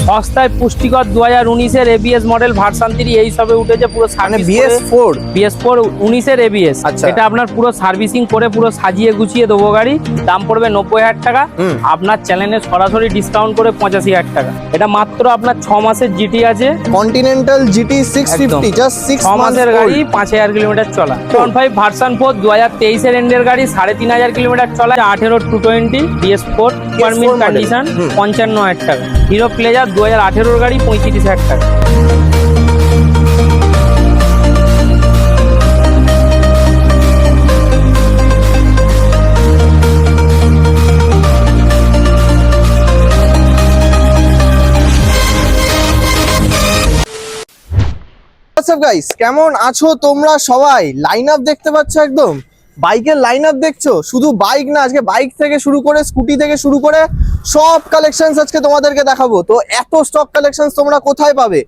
সস্তায় পুষ্টিকর দু হাজার উনিশের এবিএস মডেল ভার্সান থ্রি এই সবে উঠেছে পুরো বিএস ফোর বিএস ফোর উনিশের এবিএস আচ্ছা। এটা আপনার পুরো সার্ভিসিং করে পুরো সাজিয়ে গুছিয়ে দেবো গাড়ি দাম পড়বে নব্বই হাজার টাকা। আপনার চ্যানেলে সরাসরি ডিসকাউন্ট করে পঁচাশি হাজার টাকা। এটা মাত্র আপনার ছ মাসের জিটি আছে। Continental GT six fifty just six ছ মাসের গাড়ি পাঁচ হাজার কিলোমিটার চলা। ওয়ান ফাইভ ভার্সান ফোর দু হাজার তেইশের এন্ডের গাড়ি সাড়ে তিন হাজার কিলোমিটার চলা। আঠেরো to twenty BS four permit condition পঞ্চান্ন হাজার টাকা। হিরো প্লেজার দু হাজার আঠেরোর গাড়ি পঁয়ত্রিশ হাজার টাকা। গাইস কেমন আছো তোমরা সবাই? লাইন আপ দেখতে পাচ্ছ একদম? বাইকের লাইন আপ দেখছ? শুধু বাইক না, আজকে বাইক থেকে শুরু করে স্কুটি থেকে শুরু করে সব কালেকশনস আজকে তোমাদেরকে দেখাবো। তো এত স্টক কালেকশনস তোমরা কোথায় পাবে?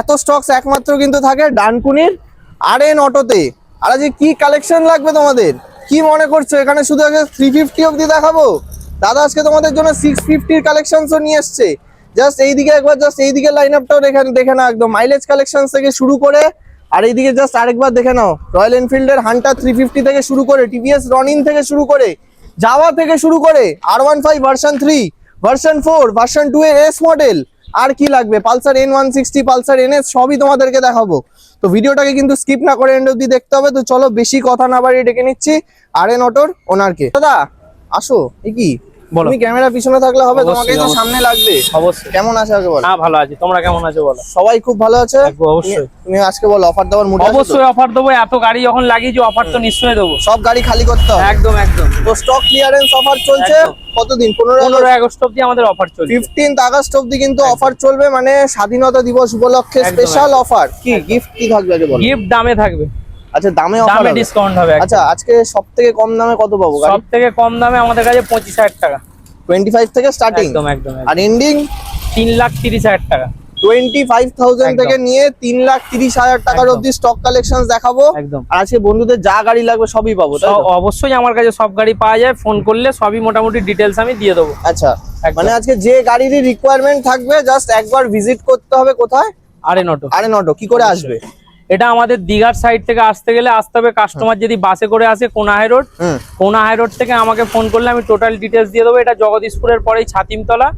এত স্টকস একমাত্র কিন্তু থাকে ডানকুনির আর এন অটোতে। আর আজকে কি কালেকশন লাগবে তোমাদের? কি মনে করছ? এখানে শুধু আজকে থ্রি ফিফটি অব্দি দেখাবো? দাদা আজকে তোমাদের জন্য সিক্স ফিফটির কালেকশনসও নিয়ে এসছে। জাস্ট এইদিকে একবার জাস্ট এইদিকে লাইন আপটাও দেখে দেখে নাও একদম। মাইলেজ কালেকশন থেকে শুরু করে, আর এইদিকে জাস্ট আরেকবার দেখে নাও। রয়্যাল এনফিল্ডের হান্টার থ্রি ফিফটি থেকে শুরু করে টিভিএস রনিন থেকে শুরু করে জাভা থেকে শুরু করে R one five version three version four version two এর এস মডেল আর কি লাগবে? Pulsar N one sixty Pulsar N S সবই তোমাদেরকে দেখাবো। তো ভিডিওটাকে কিন্তু স্কিপ না করে এন্ড অব্দি দেখতে হবে। তো চলো বেশি কথা না বাড়িয়ে ডেকে নিচ্ছি। আর এন অটোর ওনারকে দাদা, আসো, এ কি? বলো। তুমি ক্যামেরা পিছনে থাকলে হবে তোমাকে তো সামনে লাগবে। অবশ্যই। কেমন আছে আগে বলো? হ্যাঁ ভালো আছি। তোমরা কেমন আছো বলো? সবাই খুব ভালো আছে? অবশ্যই। তুমি- আজকে বলো অফার দেওয়ার মুড অবশ্যই অফার দেবো এত গাড়ি যখন লাগিয়েছি অফার তো নিশ্চয়ই দেবো। সব গাড়ি খালি করতে হবে। একদম একদম। তো স্টক ক্লিয়ারেন্স অফার চলছে। কতদিন? পনেরো পনেরো আগস্ট অব্দি আমাদের অফার চলছে। ফিফটিন্থ আগস্ট অব্দি কিন্তু অফার চলবে মানে স্বাধীনতা দিবস উপলক্ষে স্পেশাল অফার কি গিফট কি থাকবে আগে বলো? গিফট দামে থাকবে। আচ্ছা দামে অফার দামে ডিসকাউন্ট হবে আচ্ছা আজকে সব থেকে কম দামে কত পাবো সব থেকে কম দামে আমাদের কাছে পঁচিশ হাজার টাকা। টোয়েন্টি ফাইভ থেকে স্টার্টিং একদম একদম। আর এন্ডিং তিন লাখ তিরিশ হাজার টাকা। Twenty five thousand. থেকে নিয়ে তিন লাখ তিরিশ হাজার টাকার। অব্দি স্টক কালেকশন দেখাবো। একদম। আর আজকে বন্ধুদের যা গাড়ি লাগবে সবই পাবো তাই তো? অবশ্যই আমার কাছে সব গাড়ি পাওয়া যায়। ফোন করলে সবই মোটামুটি ডিটেলস আমি দিয়ে দেবো। আচ্ছা মানে আজকে যে গাড়িরই রিকোয়ারমেন্ট থাকবে জাস্ট একবার ভিজিট করতে হবে কোথায়? আরে নটো। আরে নটো কি করে আসবে? এটা আমাদের দিঘার সাইড থেকে আসতে গেলে আসতে হবে কাস্টমার যদি বাসে করে আসে কোনাহাই রোড হুম কোনা হাই রোড থেকে আমাকে ফোন করলে আমি টোটাল ডিটেলস দিয়ে দেবো। এটা জগদীশপুরের পরেই ছাতিমতলা।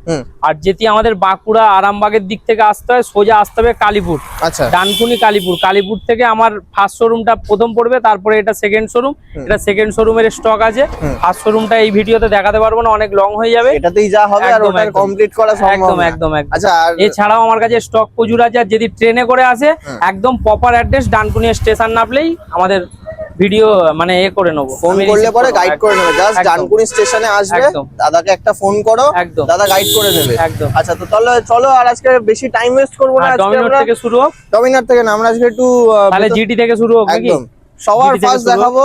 আর যেটি আমাদের বাঁকুড়া আরামবাগের দিক থেকে আসতে হয় সোজা আসতে হবে কালীপুর। আচ্ছা। ডানকুনি কালীপুর। কালীপুর থেকে আমার ফার্স্ট শোরুমটা প্রথম পড়বে তারপরে এটা সেকেন্ড শোরুম এটা সেকেন্ড শোরুমের স্টক আছে। ফার্স্ট শোরুমটা এই ভিডিওতে দেখাতে পারব না অনেক লং হয়ে যাবে। এটাতেই যা হবে আর ওটা কমপ্লিট করা সম্ভব। একদম একদম আচ্ছা এছাড়াও আমার কাছে স্টক প্রচুর আছে আর যদি ট্রেনে করে আসে একদম প্রপার অ্যাড্রেস ডানকুনি স্টেশন নামলেই আমাদের ভিডিও মানে এ করে নেব। ফোন করলে পরে গাইড করে নেবে। জাস্ট ডানকুনি স্টেশনে আসবে দাদাকে একটা ফোন করো একদম। দাদা গাইড করে দেবে একদম। আচ্ছা তো তাহলে চলো আর আজকে বেশি টাইম ওয়েস্ট করব না। আর আজকে ডমিনোর আমরা থেকে শুরু হোক। ডমিনার থেকে না আমরা আজকে একটু তাহলে জিটি থেকে শুরু হোক নাকি? একদম। সবার ফার্স্ট দেখাবো।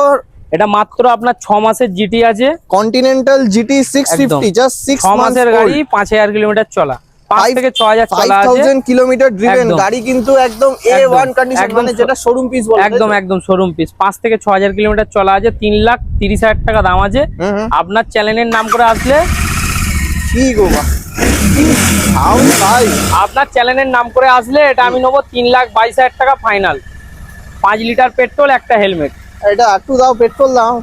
এটা মাত্র আপনার ছ মাসের জিটি আছে। Continental GT six fifty. Just six মাসের গাড়ি পাঁচ হাজার কিলোমিটার চলা। পাঁচ থেকে ছ হাজার চলা আছে। কিলোমিটার ড্রিভেন গাড়ি কিন্তু একদম এ ওয়ান কন্ডিশন মানে যেটা শোরুম পিস বলে একদম একদম শোরুম পিস পাঁচ থেকে ছ হাজার কিলোমিটার চলা আছে তিন লাখ তিরিশ হাজার টাকা দাম আছে। আপনার চ্যানেলের নাম করে আসলে কি গো আপনার চ্যানেলের নাম করে আসলে এটা আমি নেব তিন লাখ বাইশ হাজার টাকা ফাইনাল পাঁচ লিটার পেট্রোল একটা হেলমেট এটা একটু দাও পেট্রোল দাও।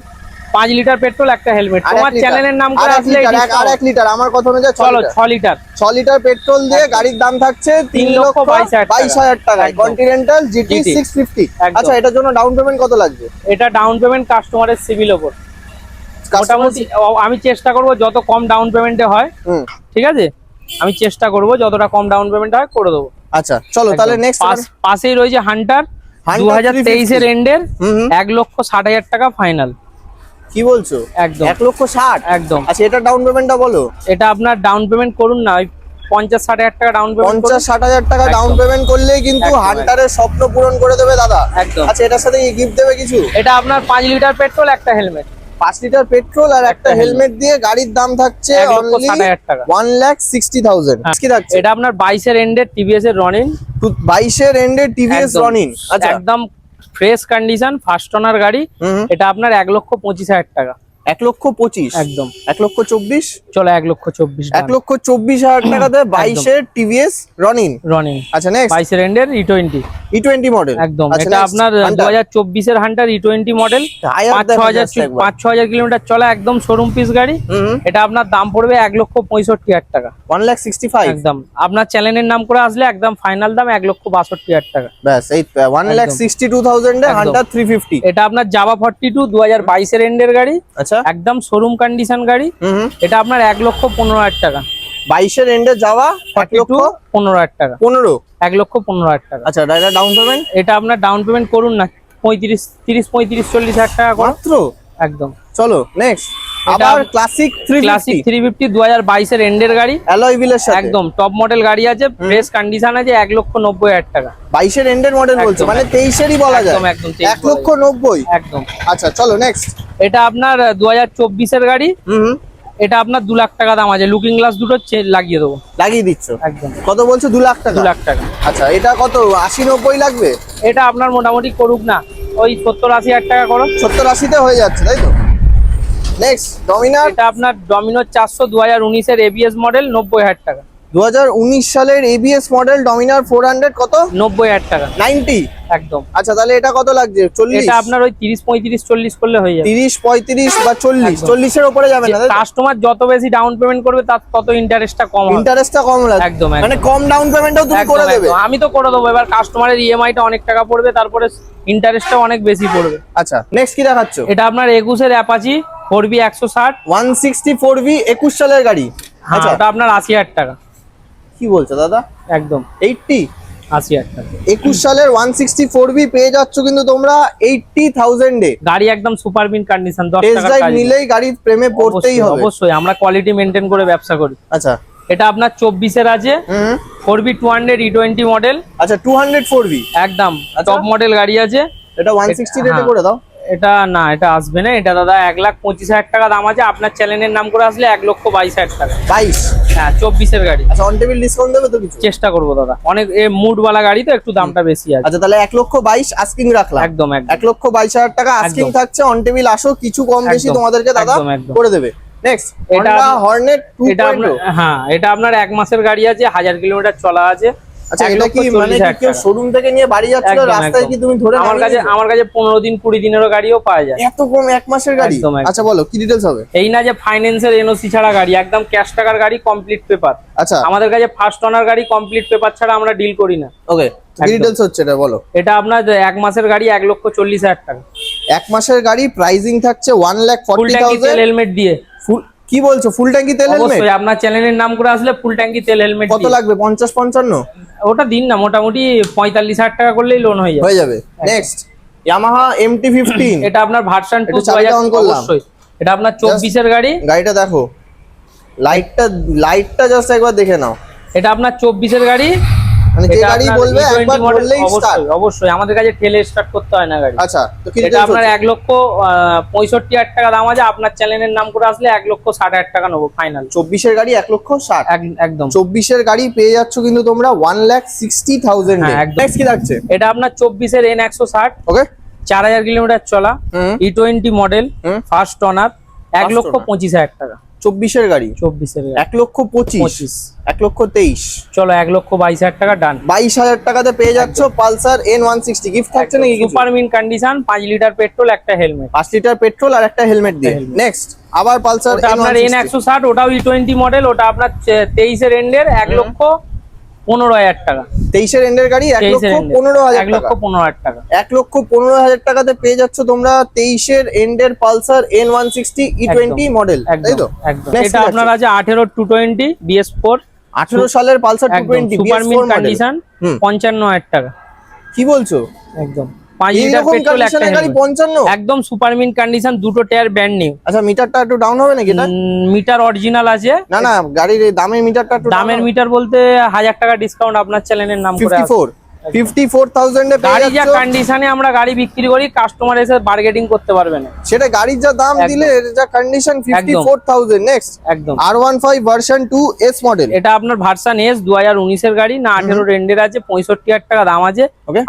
পাঁচ লিটার পেট্রোল একটা হেলমেট। তোমার চ্যানেলের নাম করে আসলে এক- আর এক লিটার। আমার কথা অনুযায়ী চলো ছ লিটার। ছ লিটার পেট্রোল দিয়ে গাড়ির দাম থাকছে তিন লক্ষ বাইশ হাজার টাকা। কন্টিনেন্টাল জিটি সিক্স ফিফটি আচ্ছা এটার জন্য ডাউন পেমেন্ট কত লাগবে? এটা ডাউন পেমেন্ট কাস্টমারের সিভিল ওপর। মোটামুটি আমি চেষ্টা করব যত কম ডাউন পেমেন্টে হয় ঠিক আছে? আমি চেষ্টা করব যতটা কম ডাউন পেমেন্ট হয় করে দেবো। আচ্ছা চলো তাহলে নেক্সট পাশ- পাশেই রয়েছে হান্টার দু হাজার তেইশের 350 এন্ডের। এক লক্ষ ষাট হাজার টাকা ফাইনাল কি বলছো? একদম। এক লক্ষ ষাট? একদম। আচ্ছা এটা ডাউন পেমেন্টটা বলো। এটা আপনার ডাউন পেমেন্ট করুন না পঞ্চাশ ষাট হাজার টাকা ডাউন পেমেন্ট পঞ্চাশ ষাট হাজার টাকা ডাউন পেমেন্ট করলেই কিন্তু হান্টারের স্বপ্ন পূরণ করে দেবে দাদা। একদম। আচ্ছা এটার সাথে গিফট দেবে কিছু? এটা আপনার পাঁচ লিটার পেট্রোল একটা হেলমেট পাঁচ লিটার পেট্রোল আর একটা হেলমেট দিয়ে গাড়ির দাম থাকছে ওয়ান লাখ সিক্সটি থাউজেন্ড। কি থাকছে? এটা আপনার বাইশের এন্ডের টিভিএস এর রনিন বাইশের এন্ডে টিভিএস রনিন আচ্ছা। একদম ফ্রেশ কন্ডিশন ফার্স্ট ওনার গাড়ি। এটা আপনার এক লক্ষ পঁচিশ হাজার টাকা এক লক্ষ পঁচিশ একদম। এক লক্ষ চব্বিশ? চলো এক লক্ষ চব্বিশ এক লক্ষ চব্বিশ হাজার টাকাতে বাইশের টিভিএস রনিন। রনিং আচ্ছা নেক্সট বাইশের এন্ডের E twenty E twenty model একদম। আচ্ছা, এটা আপনার দু হাজার চব্বিশের হান্টার ই টোয়েন্টি মডেল পাঁচ ছ হাজার পাঁচ ছ হাজার কিলোমিটার চলা একদম শোরুম পিস গাড়ি। এটা আপনার দাম পড়বে এক লক্ষ পঁয়ষট্টি হাজার টাকা। ওয়ান লাখ সিক্সটি ফাইভ একদম। আপনার চ্যানেলের নাম করে আসলে একদম ফাইনাল দাম এক লক্ষ বাষট্টি হাজার টাকা। ব্যাস এই ওয়ান লাখ। সিক্সটি টু থাউজেন্ডে হান্টার থ্রি ফিফটি এটা আপনার জাভা ফর্টি টু দু হাজার বাইশের এন্ডের গাড়ি। আচ্ছা। একদম শোরুম কন্ডিশন গাড়ি। এটা আপনার এক লক্ষ পনেরো হাজার টাকা। বাইশের এন্ডে যাওয়া এক লক্ষ পনেরো হাজার টাকা। পনেরো? এক লক্ষ পনেরো হাজার টাকা। আচ্ছা এটা ডাউন পেমেন্ট এটা আপনার ডাউন পেমেন্ট করুন না। পঁয়ত্রিশ তিরিশ পঁয়ত্রিশ চল্লিশ হাজার টাকা মাত্র? একদম। চলো নেক্সট আবার classic three classic three fifty দু হাজার বাইশের এন্ডের গাড়ি। অ্যালয় বিলার সাথে। একদম টপ মডেল গাড়ি আছে ফ্রেশ কন্ডিশন আছে এক লক্ষ নব্বই হাজার টাকা। বাইশের এন্ডের মডেল বলছো মানে একদম। তেইশেরই বলা যায়। একদম, একদম, তেইশ এক লক্ষ নব্বই। একদম। আচ্ছা চলো নেক্সট এটা আপনার দু হাজার চব্বিশের গাড়ি। হুম এটা আপনার দু লাখ টাকা দাম আছে। লুকিং গ্লাস দুটো লাগিয়ে দেবো। লাগিয়ে দিচ্ছ? একদম। কত বলছো? দু লাখ টাকা? দু লাখ টাকা। আচ্ছা এটা কত? আশি নব্বই লাগবে? এটা আপনার মোটামুটি করুক না। ওই সত্তর আশি হাজার টাকা করো। সত্তর আশিতে হয়ে যাচ্ছে তাই তো? নেক্সট ডমিনার এটা আপনার ডমিনোর চারশো দু হাজার উনিশের এবিএস মডেল নব্বই হাজার টাকা। দুহাজার উনিশ সালের ABS model Dominar four hundred কত? নব্বই হাজার টাকা। নাইনটি? একদম। আচ্ছা তাহলে এটা কত লাগছে? চল্লিশ? এটা আপনার ওই তিরিশ পঁয়ত্রিশ চল্লিশ করলে হয়ে যাবে। তিরিশ পঁয়ত্রিশ বা চল্লিশ? একদম। চল্লিশের ওপরে যাবে না কাস্টমার যত বেশি ডাউন পেমেন্ট করবে তার তত ইন্টারেস্টটা কম হবে। ইন্টারেস্টটা কম লাগবে। একদম। মানে কম ডাউন পেমেন্টও তুমি করে দেবে। আমি তো করে দেবো। এবার কাস্টমারের ইএমআই টা অনেক টাকা পড়বে তারপরে ইন্টারেস্টটা অনেক বেশি পড়বে। আচ্ছা নেক্সট কি দেখাচ্ছ? এটা আপনার একুশের অ্যাপাচি ফোর বি একশো ষাট। ওয়ান সিক্সটি ফোর ভি একুশ সালের গাড়ি। আচ্ছা। ওটা আপনার আশি হাজার টাকা। কি বলছো দাদা? একদম। এইটটি? আশি হাজার টাকা। একুশ সালের ওয়ান সিক্সটি ফোর ভি পেয়ে যাচ্ছ কিন্তু তোমরা এইটটি থাউজেন্ডে। গাড়ি একদম সুপার বিন কন্ডিশন টেস্ট ড্রাইভ নিলেই গাড়ির প্রেমে পড়তেই হবে। অবশ্যই আমরা কোয়ালিটি মেনটেন করে ব্যবসা করি। আচ্ছা। এটা আপনার চব্বিশের আছে। Four B two hundred E twenty model আচ্ছা টু হান্ড্রেড ফোর ভি একদম আচ্ছা। টপ মডেল গাড়ি আছে। এটা ওয়ান সিক্সটি রেটে হ্যাঁ। করে দাও। এটা না এটা আসবে না। এটা দাদা এক লাখ পঁচিশ হাজার টাকা দাম আছে। আপনার চ্যানেলের নাম করে আসলে এক লক্ষ বাইশ হাজার টাকা। বাইশ? হ্যাঁ চব্বিশের গাড়ি। আচ্ছা অন টেবিল ডিসকাউন্ট দেবে তো কিছু? চেষ্টা করব দাদা। অনেক এ মুডওয়ালা গাড়ি তো একটু দামটা বেশি আছে। আচ্ছা তাহলে এক লক্ষ বাইশ আস্কিং রাখলাম। একদম একদম। এক লক্ষ বাইশ হাজার টাকা আস্কিং থাকছে। অন টেবিল আসো কিছু কম বেশি তোমাদেরকে দাদা। করে দেবে। নেক্সট এটা এটা হর্নেট এটা আপনার হ্যাঁ এটা আপনার এক মাসের গাড়ি আছে হাজার কিলোমিটার চলা আছে। আচ্ছা এটা কি মানে কেউ শোরুম থেকে নিয়ে বাড়ি যাচ্ছিল? রাস্তায় কি তুমি ধরে আমার কাছে আমার কাছে পনেরো দিন দিনেরও গাড়িও পাওয়া যায়। এত কম এক মাসের গাড়ি। আচ্ছা বলো কি ডিটেলস হবে? এই না যে ফাইন্যান্সের এনওসি ছাড়া গাড়ি একদম ক্যাশ টাকার গাড়ি কমপ্লিট পেপার আচ্ছা। আমাদের কাছে ফার্স্ট গাড়ি কমপ্লিট পেপার ছাড়া আমরা ডিল করি না। ওকে কি। হচ্ছে এটা বলো? এটা আপনার এক মাসের গাড়ি এক লক্ষ চল্লিশ হাজার টাকা। এক মাসের গাড়ি প্রাইসিং থাকছে ওয়ান লাখ থাউজেন্ড হেলমেট দিয়ে। কি বলছো? ফুল ট্যাঙ্কি তেল হেলমেট অবশ্যই আপনার চ্যানেলের নাম করে আসলে ফুল ট্যাঙ্কি তেল হেলমেট কত লাগবে? পঞ্চাশ পঞ্চান্ন? ওটা দিন না মোটামুটি পঁয়তাল্লিশ হাজার টাকা করলেই লোন হয়ে যাবে। হয়ে যাবে। নেক্সট ইয়ামাহা এমটি ফিফটিন এটা আপনার ভার্সন টু একটু চাবিটা on করলাম। অবশ্যই। এটা আপনার চব্বিশের গাড়ি। গাড়িটা দেখো। লাইটটা লাইটটা জাস্ট একবার দেখে নাও। এটা আপনার চব্বিশের গাড়ি। মানে যে গাড়ি বলবে একবার বললেই স্টার্ট অবশ্যই অবশ্যই। আমাদের কাছে ঠেলে স্টার্ট করতে হয় না গাড়ি। আচ্ছা তো কি এটা আপনার লক্ষ আহ, পঁয়ষট্টি হাজার টাকা দাম আছে আপনার চ্যানেলের নাম করে আসলে লক্ষ ষাট হাজার টাকা নেব ফাইনাল চব্বিশের গাড়ি লক্ষ ষাট। একদম। চব্বিশের গাড়ি পেয়ে যাচ্ছ কিন্তু তোমরা ওয়ান লাখ সিক্সটি থাউজেন্ড কি থাকছে এটা আপনার চব্বিশের এন একশো ষাট। ওকে চার হাজার কিলোমিটার চলা। E twenty model. First owner এক লক্ষ পঁচিশ হাজার টাকা। চব্বিশের গাড়ি চব্বিশের এক লক্ষ পঁচিশ এক লক্ষ তেইশ চলো এক লক্ষ বাইশ হাজার টাকা ডান বাইশ হাজার টাকাতে পেয়ে যাচ্ছ Pulsar N one sixty gift থাকছে নাকি? সুপার মিন কন্ডিশন পাঁচ লিটার পেট্রোল একটা হেলমেট পাঁচ লিটার পেট্রোল আর একটা হেলমেট দিয়ে নেক্সট আবার পালসার আপনার এন একশো ষাট ওটাও ই টোয়েন্টি মডেল ওটা আপনার তেইশের এন্ডের এক লক্ষ পনেরো হাজার টাকা। তেইশের এন্ডের গাড়ি এক লক্ষ পনেরো হাজার লক্ষ পনেরো হাজার টাকা। এক লক্ষ পনেরো হাজার টাকাতে পেয়ে যাচ্ছ তোমরা তেইশের এন্ডের Pulsar N one sixty E twenty model তাই তো? এটা আপনার? আছে আঠেরো টু টোয়েন্টি বিএস ফোর আঠেরো সালের Pulsar two twenty super mint condition পঞ্চান্ন হাজার টাকা। কি বলছো? একদম। পাঁচ লিটার পেট্রোল একটা গাড়ি helmet। পঞ্চান্ন? একদম সুপার মিন কন্ডিশন দুটো টায়ার নিউ আচ্ছা মিটারটা একটু ডাউন হবে নাকি এটা? মিটার অরিজিনাল আছে। না না গাড়ির দামের মিটারটা একটু দামের মিটার বলতে হাজার টাকা ডিসকাউন্ট আপনার চ্যানেলের নাম করে ফোর ফিফটি ফোর থাউজেন্ডে গাড়ি যা কন্ডিশনে আমরা গাড়ি বিক্রি করি কাস্টমার এসে বার্গেটিং করতে পারবে না। সেটা গাড়ির যা দাম দিলে যা condition fifty four thousand next একদম। আর one five version two S model এটা আপনার ভার্সান এস দু হাজার উনিশের গাড়ি না আঠেরো রেন্ডের আছে পঁয়ষট্টি হাজার টাকা দাম আছে।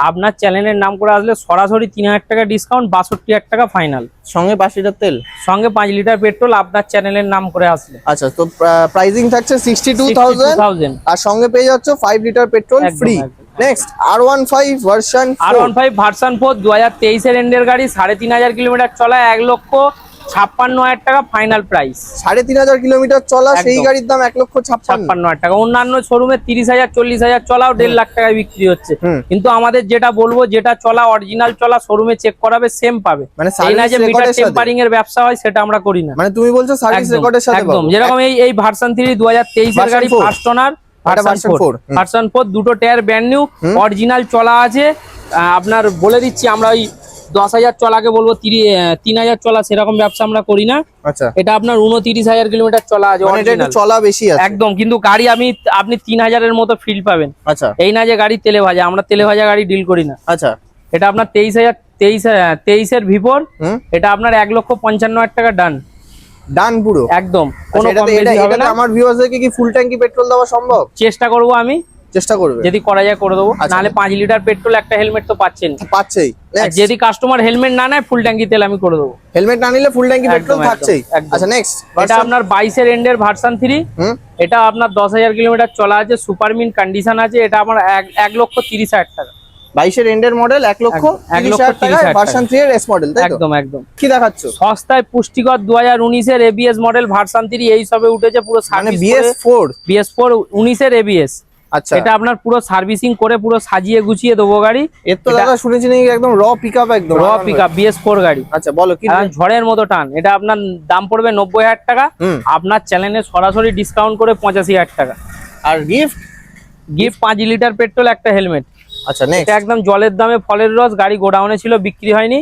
আপনার চ্যানেলের নাম করে আসলে সরাসরি তিন হাজার টাকা ডিসকাউন্ট বাষট্টি হাজার টাকা ফাইনাল সঙ্গে পাঁচ লিটার তেল? সঙ্গে পাঁচ লিটার পেট্রোল আপনার চ্যানেলের নাম করে আসলে। আচ্ছা তো প্রাইসিং থাকছে সিক্সটি টু থাউজেন্ড থাউজেন্ড আর সঙ্গে পেয়ে যাচ্ছ five litre petrol free. Next আর ওয়ান ফাইভ ভার্সন আর ওয়ান ফাইভ ভার্সান ফোর দু হাজার তেইশের এন্ডের গাড়ি সাড়ে তিন হাজার কিলোমিটার চলা এক লক্ষ ছাপ্পান্ন হাজার টাকা ফাইনাল প্রাইস সাড়ে তিন হাজার কিলোমিটার চলা সেই গাড়ির দাম এক লক্ষ ছাপ্পান্ন। হাজার টাকা। অন্যান্য শোরুমে তিরিশ হাজার চল্লিশ হাজার চলাও দেড় লাখ টাকায় বিক্রি হচ্ছে। কিন্তু আমাদের যেটা বলব যেটা চলা অরিজিনাল চলা শোরুমে চেক করাবে সেম পাবে। মানে যে মিটার টেম্পারিং এর ব্যবসা হয় সেটা আমরা করি না। মানে তুমি বলছো সার্ভিস রেকর্ডের সাথে একদম। যেরকম এই এই ভার্সন থ্রি দু হাজার তেইশের গাড়ি। First owner version four four, হুম। ভার্সন ফোর দুটো টায়ার ব্র্যান্ড নিউ অরিজিনাল চলা আছে। আপনার বলে দিচ্ছি আমরা ওই দশ হাজার চলাকে বলব তিন হাজার চলা সেরকম ব্যবসা আমরা করি না। আচ্ছা। এটা আপনার উনতিরিশ হাজার কিলোমিটার চলা আছে মানে। চলা বেশি একদম কিন্তু গাড়ি আমি আপনি তিন হাজারের মতো ফিল পাবেন। আচ্ছা। এই না যে গাড়ি তেলে ভাজা আমরা তেলে ভাজা গাড়ি ডিল করি না। আচ্ছা। এটা আপনার তেইশ হাজার তেইশ তেইশের ভিপর এটা আপনার এক লক্ষ পঞ্চান্ন হাজার টাকা ডান ডান পুরো। একদম আচ্ছা, কোনো কম এটাতে- এটা- হবে না। আমার ভিউয়ার্সদেরকে কি ফুল ট্যাঙ্কি পেট্রোল দেওয়া সম্ভব? চেষ্টা করব আমি। চেষ্টা করবে। যদি করা যায় করে দেবো। আচ্ছা। নাহলে পাঁচ লিটার পেট্রোল একটা হেলমেট তো পাচ্ছেন পাচ্ছেই। আর যদি কাস্টমার হেলমেট না নেয় ফুল ট্যাঙ্কি তেল আমি করে দেবো। হেলমেট না নিলে ফুল ট্যাঙ্কি পেট্রোল থাকছেই। আচ্ছা নেক্সট এটা আপনার বাইশের এন্ডের ভার্সান থ্রি এটা আপনার দশ হাজার কিলোমিটার চলা আছে সুপার মিন কন্ডিশন আছে। এটা আমার এক লক্ষ তিরিশ হাজার টাকা। বাইশের এন্ডের মডেল এক লক্ষ এক লক্ষ ভার্সন থ্রি এর এস মডেল একদম একদম। কি দেখাচ্ছ? সস্তায় পুষ্টিকর দু হাজার উনিশের এবিএস মডেল ভার্সান থ্রি এই সবে উঠেছে পুরো বিএস ফোর বিএস ফোর উনিশের এবিএস আচ্ছা। এটা আপনার পুরো সার্ভিসিং করে পুরো সাজিয়ে গুছিয়ে দেবো গাড়ি। এর তো দাদা শুনেছি নাকি একদম র একদম। র বিএস ফোর গাড়ি। আচ্ছা বলো কি ঝড়ের মতো টান। এটা আপনার দাম পড়বে নব্বই হাজার টাকা। আপনার চ্যানেলে সরাসরি ডিসকাউন্ট করে পঁচাশি হাজার টাকা। আর গিফট গিফট পাঁচ লিটার পেট্রোল একটা হেলমেট আচ্ছা এটা একদম জলের দামে ফলের রস গাড়ি গোডাউনে ছিল বিক্রি হয়নি।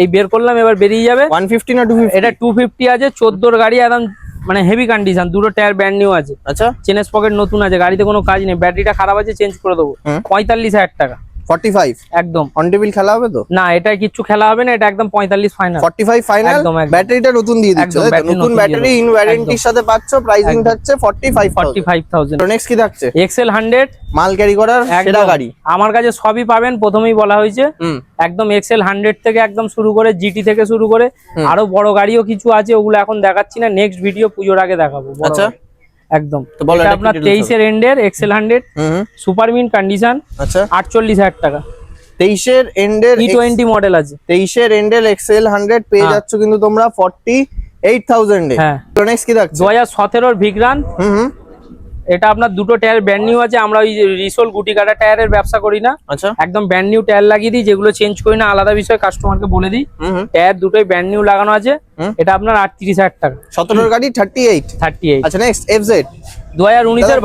এই বের করলাম এবার বেরিয়ে যাবে। ওয়ান ফিফটি না টু ফিফটি এটা টু ফিফটি আছে এর গাড়ি একদম মানে হেভি কন্ডিশন দুটো টায়ার ব্র্যান্ড নিউ আছে। আচ্ছা। চেনের পকেট নতুন আছে গাড়িতে কোনো কাজ নেই ব্যাটারিটা খারাপ আছে চেঞ্জ করে দেবো। পঁয়তাল্লিশ হাজার টাকা। ফর্টি ফাইভ একদম অন টেবিল খেলা হবে তো? না এটা কিচ্ছু খেলা হবে না এটা একদম ফাইনাল ফাইনাল। ব্যাটারিটা নতুন দিয়ে দিচ্ছ নতুন ব্যাটারি ইন ওয়ারেন্টির সাথে পাচ্ছ প্রাইসিং থাকছে forty five forty five thousand next কি থাকছে? মাল ক্যারি করার সেরা গাড়ি। আমার কাছে সবই পাবেন প্রথমেই বলা হয়েছে। একদম এক্সেল হান্ড্রেড থেকে একদম শুরু করে জিটি থেকে শুরু করে। আরও বড় গাড়িও কিছু আছে ওগুলো এখন দেখাচ্ছি না নেক্সট ভিডিও পুজোর আগে দেখাবো আচ্ছা। একদম। আপনার তেইশের এন্ডের XL hundred hmm hmm, super mint condition আচ্ছা। আটচল্লিশ হাজার টাকা। তেইশের এন্ডের ই টোয়েন্টি মডেল আছে। তেইশের এন্ডের এক্সেল হান্ড্রেড পেয়ে হ্যাঁ। যাচ্ছ কিন্তু তোমরা ফর্টি এইট থাউজেন্ডে হ্যাঁ কি থাকছে? দু হাজার সতেরোর ভিগ্রান হুম হুম। এটা আপনার দুটো টায়ার ব্র্যান্ড নিউ আছে আমরা ওই রিসোল গুটি কাটা টায়ারের ব্যবসা করি না। আচ্ছা। একদম ব্র্যান্ড নিউ টায়ার লাগিয়ে দিই যেগুলো চেঞ্জ করি না আলাদা বিষয় কাস্টমারকে বলে দিই। টায়ার দুটোই ব্র্যান্ড নিউ লাগানো আছে। এটা আপনার আটত্রিশ হাজার টাকা। সতেরোর গাড়ি থার্টি এইট থার্টি এইট আচ্ছা নেক্সট এফজেড দু হাজার উনিশের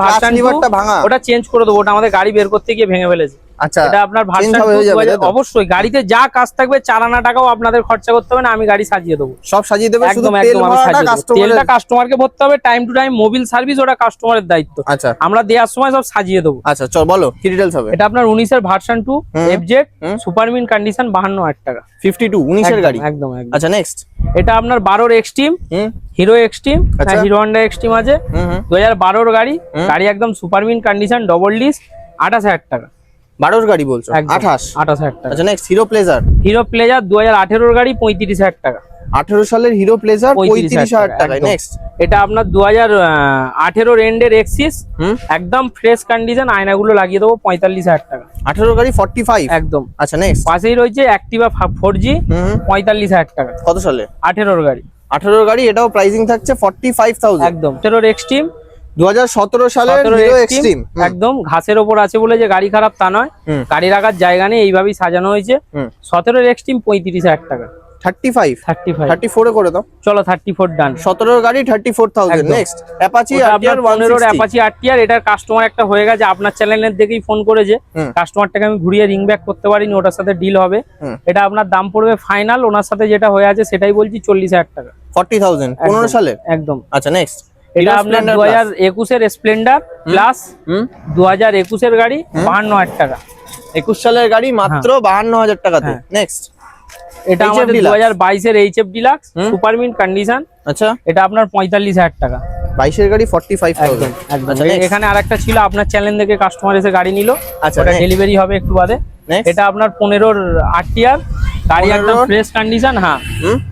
টা ভাঙা। ওটা চেঞ্জ করে দেবো ওটা আমাদের গাড়ি বের করতে গিয়ে ভেঙে ফেলেছে। আচ্ছা এটা আপনার ভার্সান যাবে, অবশ্যই। গাড়িতে যা কাজ থাকবে চালানা টাকাও আপনাদের খরচা করতে হবে না আমি গাড়ি সাজিয়ে দেবো। সব সাজিয়ে দেবে একদম একদম আমি সাজিয়ে দেবো। কাস্টমার তেলটা কাস্টমারকে ভরতে হবে time to time Mobil service ওটা কাস্টমারের দায়িত্ব। আচ্ছা। আমরা দেওয়ার সময় সব সাজিয়ে দেবো। আচ্ছা চল বলো কি ডিটেলস হবে? এটা আপনার উনিশের version two hmm. FZ hmm. Super mint condition বাহান্ন হাজার টাকা। ফিফটি টু উনিশের গাড়ি? একদম একদম। আচ্ছা নেক্সট এটা আপনার বারোর Xtreme Hero Xtreme. Hero Honda Xtreme আছে। হুম হুম। দু হাজার বারোর গাড়ি গাড়ি একদম সুপারমিন কন্ডিশন ডবল ডিস আঠাশ হাজার টাকা। বারোর গাড়ি বলছো? আঠাশ? আঠাশ হাজার টাকা। আচ্ছা next Hero Pleasure Hero Pleasure দু হাজার আঠেরোর গাড়ি পঁয়ত্রিশ হাজার টাকা। আঠেরো সালের হিরো প্লেজার পঁয়ত্রিশ হাজার একদম। নেক্সট এটা আপনার দু হাজার আঠেরোর এন্ডের এক্সিস একদম ফ্রেশ কন্ডিশন আয়নাগুলো লাগিয়ে দেবো পঁয়তাল্লিশ হাজার টাকা। আঠেরো গাড়ি ফর্টি ফাইভ একদম। আচ্ছা নেক্সট পাশেই রয়েছে অ্যাক্টিভা ফোর জি। পঁয়তাল্লিশ হাজার টাকা। কত সালে? আঠেরোর গাড়ি। আঠেরোর গাড়ি এটাও প্রাইসিং থাকছে ফর্টি ফাইভ থাউজেন্ড একদম। আঠেরোর এক্সট্রিম দু হাজার সতেরো সালের হিরো এক্সট্রিম এক্সট্রিম একদম ঘাসের ওপর আছে বলে যে গাড়ি খারাপ তা নয়। গাড়ি রাখার জায়গা নেই এইভাবেই সাজানো হয়েছে। এক্সট্রিম টাকা। করে দাও। চলো থার্টি ফোর ডান গাড়ি। নেক্সট অ্যাপাচি আরটিআর আরটিআর এটার কাস্টমার একটা হয়ে গেছে আপনার চ্যানেলের দেখেই ফোন করেছে। কাস্টমারটাকে আমি ঘুরিয়ে রিং ব্যাক করতে পারিনি ওটার সাথে ডিল হবে। এটা আপনার দাম পড়বে ফাইনাল ওনার সাথে যেটা হয়ে আছে সেটাই বলছি চল্লিশ হাজার টাকা। ফর্টি থাউজেন্ড পনেরো একদম, সালের? একদম। আচ্ছা নেক্সট এটা আপনার দু হাজার একুশের স্প্লেন্ডার প্লাস দু হাজার একুশের গাড়ি বাহান্ন হাজার টাকা। একুশ সালের গাড়ি মাত্র বাহান্ন হাজার টাকাতে। হ্যাঁ। নেক্সট এটা HF আমাদের দু হাজার বাইশের H F Deluxe. Super mint condition আচ্ছা। এটা আপনার পঁয়তাল্লিশ হাজার টাকা। বাইশের গাড়ি ফর্টি ফাইভ আচ্ছা এখানে আরেকটা ছিল আপনার চ্যানেল থেকে কাস্টমার এসে গাড়ি নিল। আচ্ছা, ডেলিভারি হবে একটু বাদে। এটা আপনার পনেরোর আট টিয়ার গাড়ি একদম 15 ফ্রেশ কন্ডিশন হ্যাঁ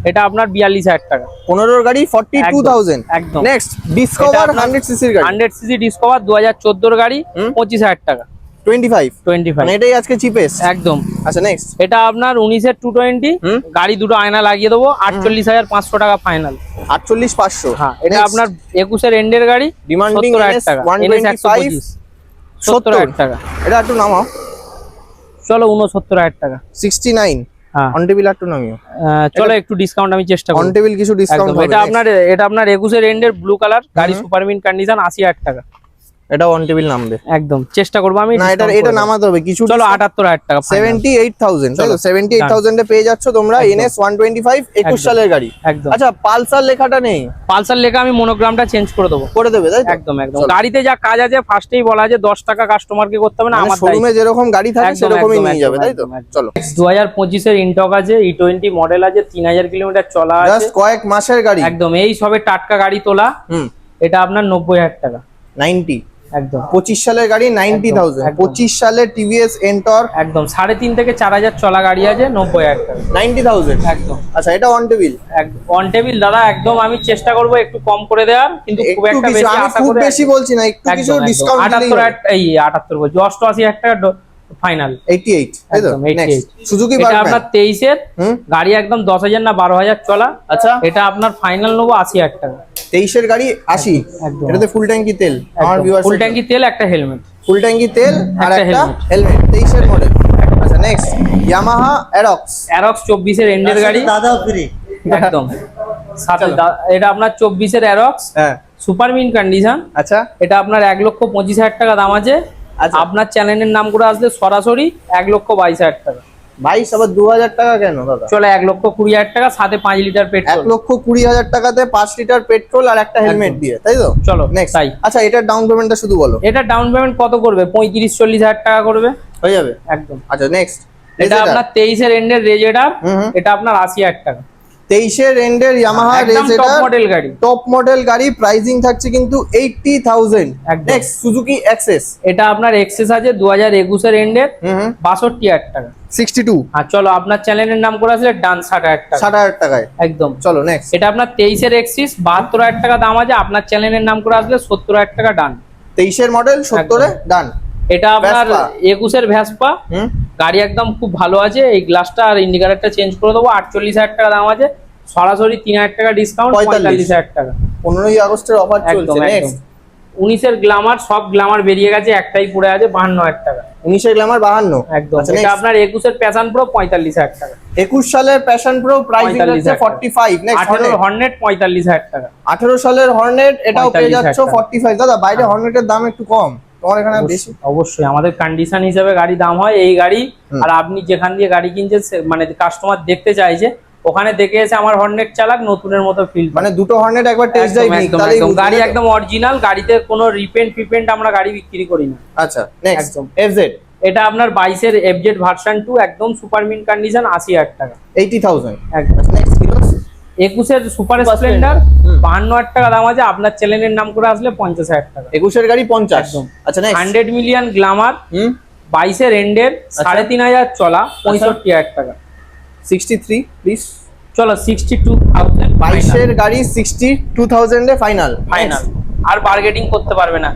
এটা আপনার বিয়াল্লিশ হাজার টাকা। পনেরোর গাড়ি ফর্টি টু থাউজেন্ড একদম। নেক্সট ডিসকভার হান্ড্রেড সিসির গাড়ি। হান্ড্রেড সিসি ডিসকভার দু হাজার চোদ্দোর গাড়ি। পঁচিশ হাজার টাকা। টোয়েন্টি ফাইভ টোয়েন্টি ফাইভ এটাই আজকে চিপেস্ট একদম। আচ্ছা নেক্সট এটা আপনার উনিশের টু টোয়েন্টি। গাড়ি দুটো আয়না লাগিয়ে দেবো আটচল্লিশ হাজার পাঁচশো টাকা ফাইনাল আটচল্লিশ পাঁচশো। হ্যাঁ এটা আপনার একুশের এন্ডের গাড়ি হাজার টাকা। 125, NS একশো পঁচিশ। সত্তর। হাজার টাকা। এটা একটু নামাও। চলো উনসত্তর হাজার টাকা। সিক্সটি নাইন হ্যাঁ অন টেবিল একটু নামিও। চলো একটু ডিসকাউন্ট আমি চেষ্টা অন টেবিল কিছু ডিসকাউন্ট এটা আপনার এটা আপনার একুশের এন্ডের ব্লু কালার গাড়ি সুপারমিন কন্ডিশন আশি হাজার টাকা। এটা অন টেবিল নামবে। একদম চেষ্টা করব আমি না এটা এটা নামাতে হবে কিছু চলো আটাত্তর হাজার টাকা final। সেভেন্টি এইট থাউজেন্ড তাই তো? চলো, সেভেন্টি এইট থাউজেন্ডে পেয়ে যাচ্ছ তোমরা। এনএস ওয়ান টোয়েন্টি ফাইভ একুশ সালের গাড়ি। একদম। আচ্ছা পালসার লেখাটা নেই? পালসার লেখা আমি মনোগ্রামটা চেঞ্জ করে দেবো। করে দেবে তাই একদম একদম। গাড়িতে যা কাজ আছে ফার্স্টেই বলা আছে দশ টাকা কাস্টমারকে করতে হবে না আমার শোরুমে যেরকম গাড়ি থাকে সেরকমই নিয়ে যাবে তাই তো। চলো। দু হাজার পঁচিশের ইনটক আছে ই টোয়েন্টি মডেল আছে তিন হাজার কিলোমিটার চলা আছে। জাস্ট কয়েক মাসের গাড়ি। একদম এই সবে টাটকা গাড়ি তোলা। হুম। এটা আপনার নব্বই হাজার টাকা। নাইনটি। একদম। পঁচিশ সালের গাড়ি নাইনটি থাউজেন্ড। পঁচিশ সালের টিভিএস এন্টর। একদম সাড়ে তিন থেকে চার হাজার চলা গাড়ি আছে নব্বই হাজার নাইনটি থাউজেন্ড। একদম। আচ্ছা এটা অন টেবিল অন টেবিল দাদা একদম আমি চেষ্টা করব একটু কম করে দেওয়ার কিন্তু খুব একটা বেশি আশা করে বেশি বলছি না একটু কিছু ডিসকাউন্ট আটাত্তর এই আটাত্তর বলছি অষ্টআশি হাজার টাকা ফাইনাল এইটি এইট তাই তো? একদম, 88 সুজুকি এটা আপনার গাড়ি একদম দশ হাজার না বারো হাজার চলা। আচ্ছা। এটা আপনার ফাইনাল নেব আশি হাজার টাকা। তেইশের গাড়ি আশি। এটাতে ফুল ট্যাঙ্কি তেল। আমার ভিউয়ার্স ফুল ট্যাঙ্কি তেল একটা হেলমেট ফুল ট্যাঙ্কি তেল আর একটা হেলমেট তেইশের মডেল আচ্ছা নেক্সট ইয়ামাহা অ্যারক্স অ্যারক্স চব্বিশের এন্ডের গাড়ি। দাদাও ফ্রি একদম। সাথে এটা আপনার চব্বিশের অ্যারক্স হ্যাঁ। সুপার মিন কন্ডিশন আচ্ছা। এটা আপনার এক লক্ষ পঁচিশ হাজার টাকা দাম আছে। আচ্ছা। আপনার চ্যানেলের নাম করে আসলে সরাসরি এক লক্ষ বাইশ হাজার টাকা। বাইশ আবার দু হাজার টাকা কেন দাদা? চলো এক লক্ষ কুড়ি হাজার টাকা সাথে পাঁচ লিটার এক লক্ষ কুড়ি হাজার টাকাতে পাঁচ লিটার পেট্রোল আর একটা হেলমেট দিয়ে তাই তো? চলো নেক্সট তাই। আচ্ছা এটার ডাউন পেমেন্টটা শুধু বলো। এটা ডাউন পেমেন্ট কত করবে? পঁয়ত্রিশ চল্লিশ হাজার টাকা করবে। হয়ে যাবে। একদম। আচ্ছা নেক্সট এটা আপনার তেইশের এন্ডের রেজ এটা। এটা আপনার আশি হাজার টাকা। তেইশের এন্ডের ইয়ামাহা মডেল গাড়ি। টপ মডেল গাড়ি প্রাইসিং থাকছে কিন্তু eighty thousand. Next Suzuki Access এটা আপনার এক্সেস আছে দু হাজার একুশের এন্ডের বাষট্টি হাজার টাকা। সিক্সটি টু আর চলো আপনার চ্যানেলের নাম করে আসলে ডান ষাট হাজার টাকা। ষাট হাজার টাকায়। একদম। চলো নেক্সট এটা আপনার তেইশের এক্সিস বাহাত্তর হাজার টাকা দাম আছে। আপনার চ্যানেলের নাম করে আসলে সত্তর হাজার টাকা ডান। তেইশের মডেল সত্তরে ডান। এটা আপনার। একুশের ভ্যাসপা গাড়ি একদম খুব ভালো আছে। এই গ্লাসটা আর ইন্ডিকেটারটা চেঞ্জ করে দেবো। আটচল্লিশ হাজার টাকা দাম আছে। সরাসরি তিন হাজার টাকা ডিসকাউন্ট 45 পঁয়তাল্লিশ হাজার টাকা। পনেরোই আগস্টের অফার চলছে নেক্সট উনিশের গ্লামার সব গ্লামার বেরিয়ে গেছে একটাই পড়ে আছে বাহান্ন হাজার টাকা। উনিশের গ্ল্যামার বাহান্ন। একদম আচ্ছা এটা আপনার একুশের প্যাশন প্রো পঁয়তাল্লিশ হাজার টাকা। একুশ সালের প্যাশন প্রো প্রাইস 45 হচ্ছে ফর্টি ফাইভ আঠেরো হর্নেট পঁয়তাল্লিশ হাজার টাকা। আঠেরো সালের হর্নেট এটাও পেয়ে 45 যাচ্ছ ফর্টি ফাইভ দাদা বাইরে হর্নেটের দাম একটু কম। তোমার এখানে বেশি? অবশ্যই আমাদের কন্ডিশন হিসেবে গাড়ি দাম হয় এই গাড়ি। আর আপনি যেখান দিয়ে গাড়ি কিনছেন মানে কাস্টমার দেখতে চাইছে ওখানে দেখে এসে আমার হর্নেট চালাক নতুনের মতো ফিল মানে দুটো হর্নেট একবার টেস্ট ড্রাইভ গাড়ি একদম অরিজিনাল গাড়িতে কোনো রিপেন্ট ফিপেন্ট আমরা গাড়ি বিক্রি করি না। আচ্ছা নেক্সট একদম। এফজেড এটা আপনার বাইশের এফজেড ভার্সন টু একদম সুপার মিন কন্ডিশন আশি হাজার টাকা। এইটি থাউজেন্ড একদম। নেক্সট হিরোস একুশের সুপার Super স্প্লেন্ডার হুম। বাহান্ন হাজার টাকা দাম আছে আপনার চ্যানেলের নাম করে আসলে পঞ্চাশ হাজার টাকা। একুশের গাড়ি পঞ্চাশ। একদম। আচ্ছা next hundred million Glamour hmm. বাইশের এন্ডের আচ্ছা। সাড়ে তিন হাজার চলা পঁয়ষট্টি হাজার টাকা। সিক্সটি থ্রি প্লিজ চলো সিক্সটি টু থাউজেন্ড বাইশের গাড়ি সিক্সটি টু থাউজেন্ডে ফাইনাল ফাইনাল আর বার্গেটিং করতে পারবে না।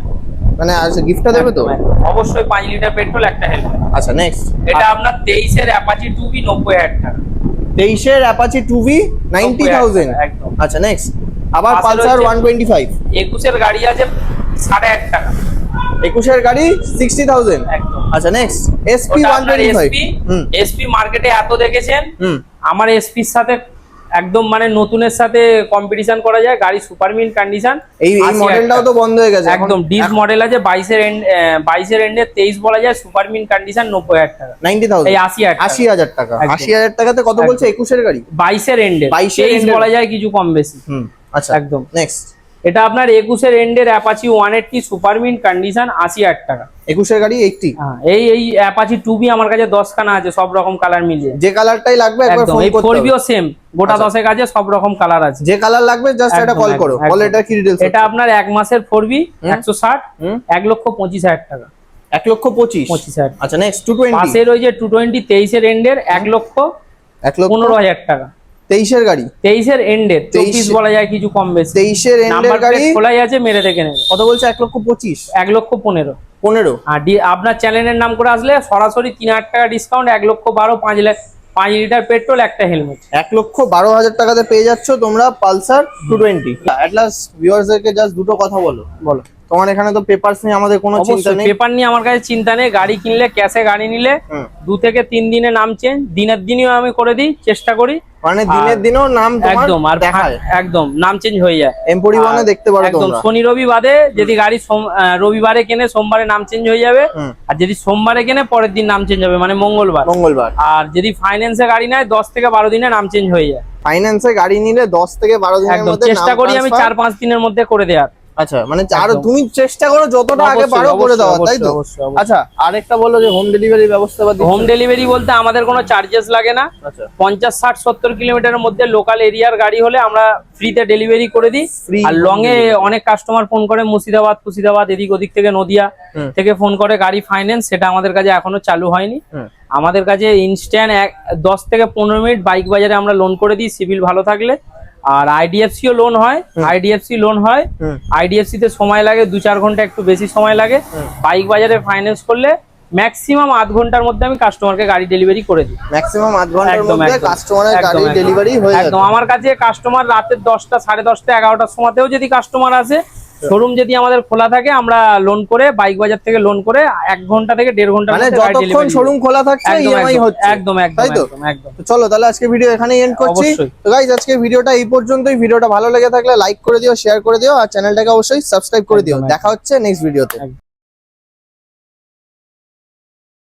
মানে আচ্ছা গিফটটা দেবে তো? একদম, একদম। অবশ্যই পাঁচ লিটার পেট্রোল একটা হেলমেট আচ্ছা নেক্সট এটা আপনার তেইশের অ্যাপাচি টু বি নব্বই হাজার টাকা। তেইশের Apache two V ninety thousand একদম। আচ্ছা নেক্সট আবার পালসার ওয়ান টোয়েন্টি ফাইভ একুশের গাড়ি আছে সাড়ে এক টাকা। একুশের গাড়ি সিক্সটি থাউজেন্ড আচ্ছা next SP one twenty five SP মার্কেটে এত দেখেছেন? আমার এসপির সাথে একদম মানে নতুনের সাথে কম্পিটিশন করা যায় গাড়ি সুপার মিন কন্ডিশন এই মডেলটাও তো বন্ধ হয়ে গেছে। একদম ডিস মডেল আছে বাইশের এন্ড বাইশের এন্ডে তেইশ বলা যায় সুপার মিন কন্ডিশন নব্বই হাজার টাকা। 90,000 এই আশি হাজার আশি হাজার টাকা। একদম। আশি হাজার টাকাতে কত বলছে? একুশের গাড়ি? বাইশের এন্ডে 22 এর end এর- বলা যায় কিছু কম বেশি। হুম। আচ্ছা একদম। নেক্সট এটা আপনার একুশের এন্ডের Apache one eighty super mint condition আশি হাজার টাকা। একুশের গাড়ি এইটটি হ্যাঁ, এই এই অ্যাপাচি টু বি আমার কাছে দশ খানা আছে সব রকম কালার মিলিয়ে। যে কালারটাই লাগবে ফোর বিও সেম গোটা আচ্ছা। দশেক আছে সব রকম কালার আছে। যে কালার লাগবে জাস্ট এটা কল করো। বলে এটা কি ডিটেলস এটা আপনার এক মাসের ফোর বি। একশো ষাট। এক লক্ষ পঁচিশ হাজার টাকা। এক লক্ষ পঁচিশ? পঁচিশ হাজার। আচ্ছা নেক্সট টু টোয়েন্টি পাশের ওই যে টু টোয়েন্টি তেইশের এন্ডের এক লক্ষ এক লক্ষ পনেরো হাজার টাকা। তেইশের গাড়ি। তেইশের এন্ডের চব্বিশ 23 বলা যায় কিছু কম বেশি। তেইশের এন্ডের গাড়ি খোলাই আছে মেরে দেখে নেবে। কত বলছে? এক লক্ষ পঁচিশ। এক লক্ষ পনেরো। পনেরো। আর আপনার চ্যানেলের নাম করে আসলে সরাসরি তিন হাজার টাকা ডিসকাউন্ট এক লক্ষ বারো পাঁচ লাখ পাঁচ লিটার পেট্রোল একটা হেলমেট এক লক্ষ বারো হাজার টাকাতে পেয়ে যাচ্ছ তোমরা পালসার টু টোয়েন্টি অ্যাটলাস ভিউয়ার্সদেরকে জাস্ট দুটো কথা বলো। বলো। তোমার এখানে তো পেপারস নিয়ে আমাদের কোনো চিন্তা নেই। পেপার নিয়ে আমার কাছে চিন্তা নেই। গাড়ি কিনলে ক্যাশে গাড়ি নিলে দু থেকে তিন দিনে নাম চেঞ্জ দিনের দিনেও আমি করে দিই চেষ্টা করি। মানে দিনের দিনেও নাম একদম আর একদম নাম চেঞ্জ হয়ে যায়। এমপরিবহনে আর দেখতে পারো একদম শনি রবি বাদে যদি গাড়ি রবিবারে কেনে সোমবারে নাম চেঞ্জ হয়ে যাবে। আর যদি সোমবারে কেনে পরের দিন নাম চেঞ্জ হবে মানে মঙ্গলবার। মঙ্গলবার। আর যদি ফাইন্যান্সে গাড়ি নেয় দশ থেকে বারো দিনে নাম চেঞ্জ হয়ে যায়। ফাইন্যান্সে গাড়ি নিলে দশ থেকে বারো দিনের মধ্যে চেষ্টা করি আমি চার পাঁচ দিনের মধ্যে করে দেওয়ার। আচ্ছা মানে আরও তুমি চেষ্টা করো যতটা আগে পারো করে দেওয়া তাই তো। আচ্ছা আরেকটা বলো যে হোম ডেলিভারি ব্যবস্থা বা হোম ডেলিভারি বলতে আমাদের কোনো চার্জেস লাগে না। আচ্ছা। পঞ্চাশ ষাট সত্তর কিলোমিটারের মধ্যে লোকাল এরিয়ার গাড়ি হলে আমরা ফ্রিতে ডেলিভারি করে দিই। আর লং এ অনেক কাস্টমার ফোন করে মুর্শিদাবাদ মুর্শিদাবাদ এদিক ওদিক থেকে নদিয়া থেকে ফোন করে গাড়ি ফাইন্যান্স সেটা আমাদের কাছে এখনও চালু হয়নি। আমাদের কাছে ইনস্ট্যান্ট এক দশ থেকে পনেরো মিনিট বাইক বাজারে আমরা লোন করে দিই সিভিল ভালো থাকলে। আর আইডিএফসিও লোন হয় আইডিএফসি লোন হয়। আইডিএফসি তে সময় লাগে দু চার ঘণ্টা একটু বেশি সময় লাগে। বাইক বাজারে ফাইন্যান্স করলে ম্যাক্সিমাম আধ ঘণ্টার মধ্যে আমি কাস্টমারকে গাড়ি ডেলিভারি করে দিই। ম্যাক্সিমাম আধ ঘণ্টার একদম, মধ্যে। কাস্টমারের গাড়ি ডেলিভারি হয়ে যায় একদম আমার কাছে কাস্টমার রাতের দশটা সাড়ে দশটা এগারোটার সময়তেও যদি কাস্টমার আসে শোরুম যদি আমাদের খোলা থাকে আমরা লোন করে বাইক বাজার থেকে লোন করে এক ঘণ্টা থেকে দেড় ঘণ্টা মানে যতক্ষণ শোরুম খোলা থাকছে ইএমআই হচ্ছে। একদম একদম তাই তো? একদম একদম। তো চলো তাহলে আজকে ভিডিও এখানেই এন্ড করছি। তো আজকে ভিডিওটা এই পর্যন্তই। ভিডিওটা ভালো লেগে থাকলে লাইক করে দিও শেয়ার করে দিও আর চ্যানেলটাকে অবশ্যই সাবস্ক্রাইব করে দিও। দেখা হচ্ছে নেক্সট ভিডিওতে।